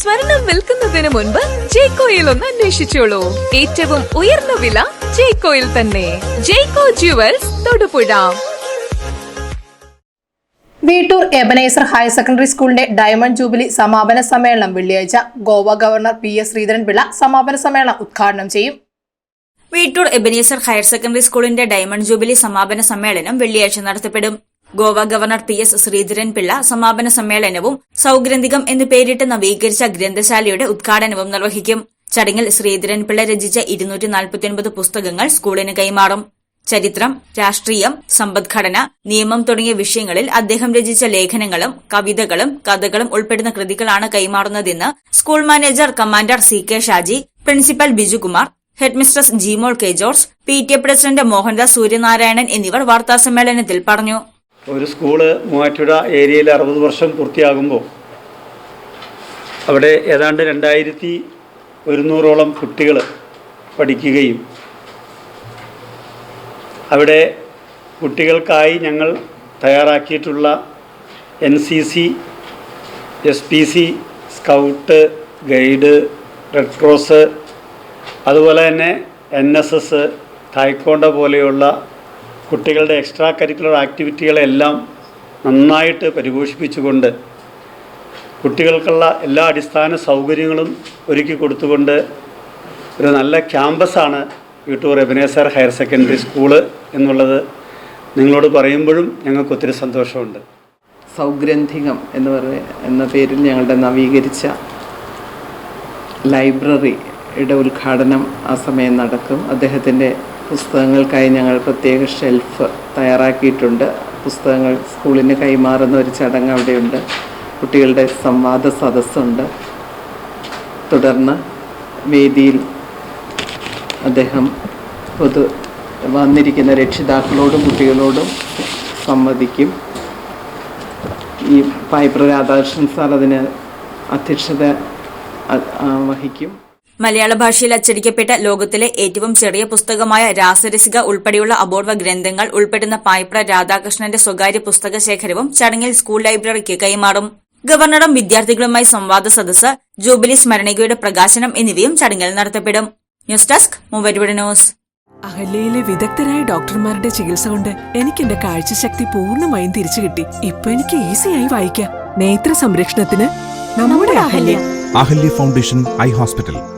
സ്വർണം വിൽക്കുന്നതിന് മുൻപ് ജേക്കോയിൽ ഒന്ന് അന്വേഷിച്ചോളൂ. ഏറ്റവും ഉയർന്ന വില ജേക്കോയിൽ തന്നെ. Jacko jewels Thodupuzha. Veettoor Ebenezer higher secondary സ്കൂളിന്റെ ഡയമണ്ട് ജൂബിലി സമാപന സമ്മേളനം വെള്ളിയാഴ്ച Goa governor P S Sreedharan Pillai സമാപന സമ്മേളനം ഉദ്ഘാടനം ചെയ്യും. വീട്ടൂർ എബനീസർ ഹയർ സെക്കൻഡറി സ്കൂളിന്റെ ഡയമണ്ട് ജൂബിലി സമാപന സമ്മേളനം വെള്ളിയാഴ്ച നടത്തപ്പെടും. Goa governor P S Sreedharan Pillai സമാപന സമ്മേളനവും സൌഗ്രന്ഥികം എന്ന് പേരിട്ട് നവീകരിച്ച ഗ്രന്ഥശാലയുടെ ഉദ്ഘാടനവും നിർവഹിക്കും. ചടങ്ങിൽ ശ്രീധരൻ പിള്ള രചിച്ച ഇരുന്നൂറ്റി നാൽപ്പത്തിയൊൻപത് പുസ്തകങ്ങൾ സ്കൂളിന് കൈമാറും. ചരിത്രം രാഷ്ട്രീയം സമ്പദ്ഘടന നിയമം തുടങ്ങിയ വിഷയങ്ങളിൽ അദ്ദേഹം രചിച്ച ലേഖനങ്ങളും കവിതകളും കഥകളും ഉൾപ്പെടുന്ന കൃതികളാണ് കൈമാറുന്നതെന്ന് school manager commander C K Shaji principal Bijukumar headmistress Jimol K George P T A president Mohandas Suryanarayanan എന്നിവർ വാർത്താസമ്മേളനത്തിൽ പറഞ്ഞു. ഒരു സ്കൂൾ മൂവാറ്റുപുഴ ഏരിയയിൽ അറുപത് വർഷം പൂർത്തിയാകുമ്പോൾ അവിടെ ഏതാണ്ട് രണ്ടായിരത്തി ഒരുന്നൂറോളം കുട്ടികൾ പഠിക്കുകയും അവിടെ കുട്ടികൾക്കായി ഞങ്ങൾ തയ്യാറാക്കിയിട്ടുള്ള N C C S P C scout guide red cross അതുപോലെ തന്നെ എൻ എസ് എസ് തായ്ക്കോണ്ട പോലെയുള്ള കുട്ടികളുടെ എക്സ്ട്രാ കരിക്കുലർ ആക്ടിവിറ്റികളെല്ലാം നന്നായിട്ട് പരിപോഷിപ്പിച്ചുകൊണ്ട് കുട്ടികൾക്കുള്ള എല്ലാ അടിസ്ഥാന സൗകര്യങ്ങളും ഒരുക്കി കൊടുത്തുകൊണ്ട് ഒരു നല്ല ക്യാമ്പസാണ് Veettoor Ebenezer higher secondary school എന്നുള്ളത് നിങ്ങളോട് പറയുമ്പോഴും ഞങ്ങൾക്ക് ഒത്തിരി സന്തോഷമുണ്ട്. സൗഗ്രന്ഥികം എന്ന് പറയുന്ന എന്ന പേരിൽ ഞങ്ങളുടെ നവീകരിച്ച ലൈബ്രറിയുടെ ഉദ്ഘാടനം ആ സമയം നടക്കും. അദ്ദേഹത്തിന്റെ പുസ്തകങ്ങൾക്കായി ഞങ്ങൾ പ്രത്യേക ഷെൽഫ് തയ്യാറാക്കിയിട്ടുണ്ട്. പുസ്തകങ്ങൾ സ്കൂളിന് കൈമാറുന്ന ഒരു ചടങ്ങ് അവിടെയുണ്ട്. കുട്ടികളുടെ സംവാദ സദസ്സുണ്ട്. തുടർന്ന് വേദിയിൽ അദ്ദേഹം പൊതു വന്നിരിക്കുന്ന രക്ഷിതാക്കളോടും കുട്ടികളോടും സംവദിക്കും. ഈ പൈപ്ര രാധാകൃഷ്ണൻ സാർ അതിന് അധ്യക്ഷത വഹിക്കും. മലയാള ഭാഷയിൽ അച്ചടിക്കപ്പെട്ട ലോകത്തിലെ ഏറ്റവും ചെറിയ പുസ്തകമായ രാസരസിക ഉൾപ്പെടെയുള്ള അപൂർവ ഗ്രന്ഥങ്ങൾ ഉൾപ്പെടുന്ന പായ്പ്ര രാധാകൃഷ്ണന്റെ സ്വകാര്യ പുസ്തക ശേഖരവും ചടങ്ങിൽ സ്കൂൾ ലൈബ്രറിക്ക് കൈമാറും. ഗവർണറും വിദ്യാർത്ഥികളുമായി സംവാദ സദസ് ജൂബിലി സ്മരണികയുടെ പ്രകാശനം എന്നിവയും ചടങ്ങിൽ നടത്തപ്പെടും. ന്യൂസ് ഡെസ്ക് മൂവരുവിടെ ന്യൂസ്. അഹല്യയിലെ വിദഗ്ധരായ ഡോക്ടർമാരുടെ ചികിത്സ കൊണ്ട് എനിക്ക് എന്റെ കാഴ്ചശക്തി പൂർണമായും തിരിച്ചു കിട്ടി. ഇപ്പൊ എനിക്ക് ഈസിയായി വായിക്കാം. നേത്ര സംരക്ഷണത്തിന് നമ്മുടെ Ahalya. Ahalya foundation eye hospital.